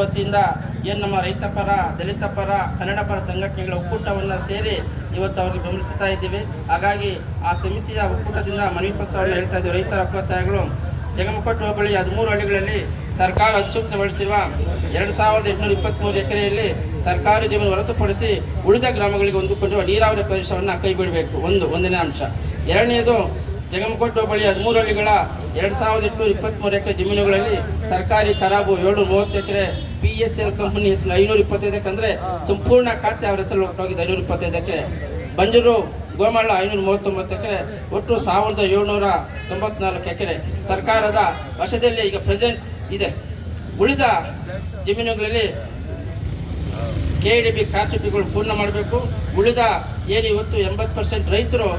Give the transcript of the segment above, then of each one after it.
ವತಿಯಿಂದ ಏನು ನಮ್ಮ ರೈತ ಪರ, ದಲಿತ ಪರ, ಕನ್ನಡ ಪರ ಸಂಘಟನೆಗಳ ಒಕ್ಕೂಟವನ್ನು ಸೇರಿ ಇವತ್ತು ಅವ್ರಿಗೆ ಬೆಂಬಲಿಸ್ತಾ ಇದ್ದೀವಿ. ಹಾಗಾಗಿ ಆ ಸಮಿತಿಯ ಒಕ್ಕೂಟದಿಂದ ಮನವಿ ಪತ್ರವನ್ನು ಹೇಳ್ತಾ ಇದ್ದೀವಿ ರೈತರ ಒಕ್ಕೂಟಗಳು ಜಗಮಕೊಟ್ಟು ಹೋಬಳಿ ಹದಿಮೂರು ಹಳ್ಳಿಗಳಲ್ಲಿ ಸರ್ಕಾರ ಅಧಿಸೂಚನೆಗೊಳಿಸಿರುವ ಎರಡು ಸಾವಿರದ ಎಂಟುನೂರ ಇಪ್ಪತ್ತ್ಮೂರು ಎಕರೆಯಲ್ಲಿ ಸರ್ಕಾರಿ ಜಮೀನು ಹೊರತುಪಡಿಸಿ ಉಳಿದ ಗ್ರಾಮಗಳಿಗೆ ಹೊಂದಿಕೊಂಡಿರುವ ನೀರಾವರಿ ಪ್ರದೇಶವನ್ನು ಕೈ ಬಿಡಬೇಕು. ಒಂದು, ಒಂದನೇ ಅಂಶ. ಎರಡನೆಯದು ಜಗಮಕೊಟ್ಟು ಹೋಬಳಿ ಹದಿಮೂರು ಹಳ್ಳಿಗಳ ಎರಡು ಸಾವಿರದ ಎಂಟುನೂರ ಇಪ್ಪತ್ತ್ಮೂರು ಎಕರೆ ಜಮೀನುಗಳಲ್ಲಿ ಸರ್ಕಾರಿ ಖರಾಬು ಏಳು ಮೂವತ್ತು ಎಕರೆ ಪಿ ಎಸ್ ಎಲ್ ಕಂಪನಿ ಹೆಸರು ಐನೂರ ಇಪ್ಪತ್ತೈದು ಎಕರೆ ಅಂದರೆ ಸಂಪೂರ್ಣ ಖಾತೆ ಅವರ ಹೆಸರು ಹೊರಟೋಗಿದೆ ಐನೂರ ಇಪ್ಪತ್ತೈದು ಎಕರೆ. ಬಂಜೂರು ಗೋಮಾಳ ಐನೂರ ಮೂವತ್ತೊಂಬತ್ತು ಎಕರೆ. ಒಟ್ಟು ಸಾವಿರದ ಏಳ್ನೂರ ತೊಂಬತ್ನಾಲ್ಕು ಎಕರೆ. ಸರ್ಕಾರದ ವಶದಲ್ಲಿ ಈಗ ಪ್ರೆಸೆಂಟ್ ಇದೆ. ಉಳಿದ ಜಮೀನುಗಳಲ್ಲಿ ಕೆ ಡಿ ಬಿ ಕಾರ್ಚುಪಿಗಳು ಪೂರ್ಣ ಮಾಡಬೇಕು. ಉಳಿದ ಏನು ಇವತ್ತು ಎಂಬತ್ತು ಪರ್ಸೆಂಟ್ ರೈತರು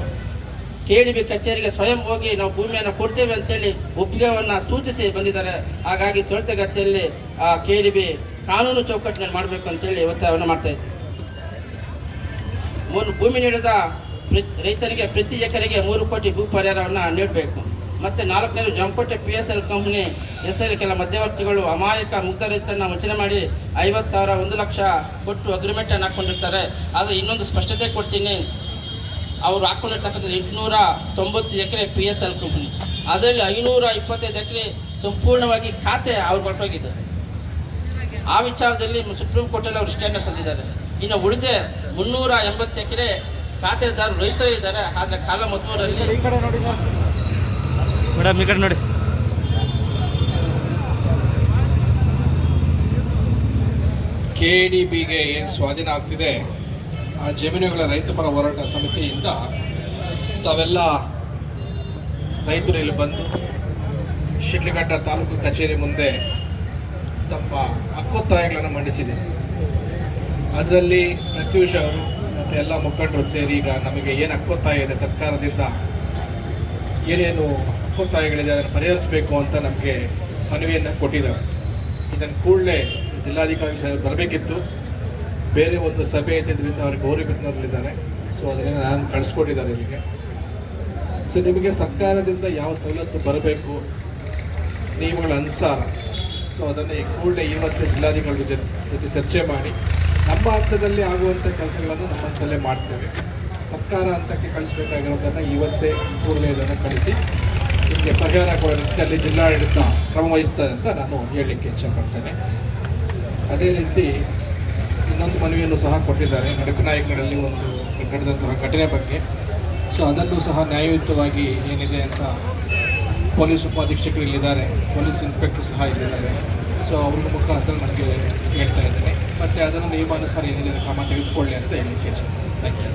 ಕೆ ಡಿ ಬಿ ಕಚೇರಿಗೆ ಸ್ವಯಂ ಹೋಗಿ ನಾವು ಭೂಮಿಯನ್ನು ಕೊಡ್ತೇವೆ ಅಂತೇಳಿ ಒಪ್ಪಿಗೆಯನ್ನು ಸೂಚಿಸಿ ಬಂದಿದ್ದಾರೆ. ಹಾಗಾಗಿ ತ್ವರಿತಗತಿಯಲ್ಲಿ ಆ ಕೆ ಡಿ ಬಿ ಕಾನೂನು ಚೌಕಟ್ಟಿನಲ್ಲಿ ಮಾಡಬೇಕು ಅಂತೇಳಿ ಒತ್ತಾಯವನ್ನು ಮಾಡ್ತಾ ಇದ್ದೀವಿ ಮೂರು ಭೂಮಿ ನೀಡಿದ ರೈತರಿಗೆ ಪ್ರತಿ ಎಕರೆಗೆ ಮೂರು ಕೋಟಿ ಭೂ ಪರಿಹಾರವನ್ನು ನೀಡಬೇಕು. ಮತ್ತು ನಾಲ್ಕನೇದು Jankote P S L company ಹೆಸರಲ್ಲಿ ಕೆಲ ಮಧ್ಯವರ್ತಿಗಳು ಅಮಾಯಕ ಮುಗ್ಧ ರೈತರನ್ನು ವಂಚನೆ ಮಾಡಿ ಐವತ್ತು ಸಾವಿರ ಒಂದು ಲಕ್ಷ ಕೊಟ್ಟು ಅಗ್ರಿಮೆಂಟನ್ನು ಹಾಕ್ಕೊಂಡಿರ್ತಾರೆ ಆದರೆ ಇನ್ನೊಂದು ಸ್ಪಷ್ಟತೆ ಕೊಡ್ತೀನಿ. ಅವರು ಹಾಕೊಂಡಿರ್ತಕ್ಕಂಥದ್ದು ಎಂಟುನೂರ ತೊಂಬತ್ತು ಎಕರೆ ಪಿ ಎಸ್ ಎಲ್ ಕಂಪನಿ ಅದರಲ್ಲಿ ಐನೂರ ಇಪ್ಪತ್ತೈದು ಎಕರೆ ಸಂಪೂರ್ಣವಾಗಿ ಖಾತೆ ಅವ್ರು ಕೊಟ್ಟೋಗಿದ್ದಾರೆ. ಆ ವಿಚಾರದಲ್ಲಿ ಸುಪ್ರೀಂ ಕೋರ್ಟಲ್ಲಿ ಅವರು ಸ್ಟ್ಯಾಂಡ್ ತಂದಿದ್ದಾರೆ. ಇನ್ನು ಉಳಿದೆ ಮುನ್ನೂರ ಎಂಬತ್ತು ಎಕರೆ ಖಾತೆದಾರರು ರೈತರೇ ಇದ್ದಾರೆ. ಆದರೆ ಕಾಲ ಮದ್ಮೂರಲ್ಲಿ ಈ ಕಡೆ ನೋಡಿ ಸರ್. ಮೇಡಮ್ ಈ ಕಡೆ ನೋಡಿ. ಕೆ ಡಿ ಬಿಗೆ ಏನು ಸ್ವಾಧೀನ ಆಗ್ತಿದೆ? ಆ ರೈತ ಪರ ಹೋರಾಟ ಸಮಿತಿಯಿಂದ ತಾವೆಲ್ಲ ರೈತರು ಇಲ್ಲಿ ಬಂದು ಶಿಡ್ಲಘಟ್ಟ ತಾಲೂಕು ಕಚೇರಿ ಮುಂದೆ ತಮ್ಮ ಹಕ್ಕೊತ್ತಾಯಗಳನ್ನು ಮಂಡಿಸಿದ್ದೀನಿ ಅದರಲ್ಲಿ ಪ್ರತ್ಯೂಷ್ ಅವರು ಮತ್ತು ಎಲ್ಲ ಮುಖಂಡರು ಸೇರಿ ಈಗ ನಮಗೆ ಏನು ಹಕ್ಕೊತ್ತಾಯ ಇದೆ ಸರ್ಕಾರದಿಂದ, ಏನೇನು ಹಕ್ಕೊತ್ತಾಯಗಳಿದೆ ಅದನ್ನು ಪರಿಹರಿಸಬೇಕು ಅಂತ ನಮಗೆ ಮನವಿಯನ್ನು ಕೊಟ್ಟಿದ್ದಾರೆ. ಇದನ್ನು ಕೂಡಲೇ ಜಿಲ್ಲಾಧಿಕಾರಿ ಬರಬೇಕಿತ್ತು. ಬೇರೆ ಒಂದು ಸಭೆ ಇದ್ದಿದ್ದರಿಂದ ಅವ್ರಿಗೆ ಗೌರಿಬಿದ್ನಲ್ಲಿದ್ದಾರೆ ಸೊ ಅದರಿಂದ ನಾನು ಕಳಿಸ್ಕೊಟ್ಟಿದ್ದಾರೆ ಇಲ್ಲಿಗೆ. ಸೊ ನಿಮಗೆ ಸರ್ಕಾರದಿಂದ ಯಾವ ಸವಲತ್ತು ಬರಬೇಕು? ನಿಯಮಗಳ ಅನುಸಾರ. ಸೊ ಅದನ್ನು ಈ ಕೂಡಲೇ ಇವತ್ತು ಜಿಲ್ಲಾಧಿಕಾರಿಗಳ ಜೊತೆ ಚರ್ಚೆ ಮಾಡಿ. ನಮ್ಮ ಹಂತದಲ್ಲಿ ಆಗುವಂಥ ಕೆಲಸಗಳನ್ನು ನಮ್ಮ ಹಂತದಲ್ಲೇ ಮಾಡ್ತೇವೆ. ಸರ್ಕಾರ ಹಂತಕ್ಕೆ ಕಳಿಸ್ಬೇಕಾಗಿರೋದನ್ನು ಇವತ್ತೇ ಕೂಡಲೇ ಇದನ್ನು ಕಳಿಸಿ. ನಿಮಗೆ ಪರಿಹಾರ ಕೊಡೋ ನಿಟ್ಟಿನಲ್ಲಿ ಜಿಲ್ಲಾಡಳಿತ ಕ್ರಮ ವಹಿಸ್ತದೆ ಅಂತ ನಾನು ಹೇಳಲಿಕ್ಕೆ ಇಚ್ಛೆಪಡ್ತೇನೆ ಅದೇ ರೀತಿ ಇನ್ನೊಂದು ಮನವಿಯನ್ನು ಸಹ ಕೊಟ್ಟಿದ್ದಾರೆ. ನಡಕನಾಯಕಗಳಲ್ಲಿ ಒಂದು ನಡೆದಂತಹ ಘಟನೆ ಬಗ್ಗೆ. ಸೊ ಅದನ್ನು ಸಹ ನ್ಯಾಯಯುತವಾಗಿ ಏನಿದೆ ಅಂತ ಪೊಲೀಸ್ ಉಪಾಧೀಕ್ಷಕರು ಇಲ್ಲಿದ್ದಾರೆ. ಪೊಲೀಸ್ ಇನ್ಸ್ಪೆಕ್ಟರ್ ಸಹ ಇಲ್ಲಿದ್ದಾರೆ. ಸೊ ಅವ್ರ ಮುಖಾಂತರ ನನಗೆ ಹೇಳ್ತಾ ಇದ್ದೇನೆ. ಮತ್ತು ಅದನ್ನು ನಿಯಮಾನುಸಾರ ಏನಿದೆ ಕ್ರಮ ತೆಗೆದುಕೊಳ್ಳಿ ಅಂತ ಹೇಳಿ ಥ್ಯಾಂಕ್ ಯು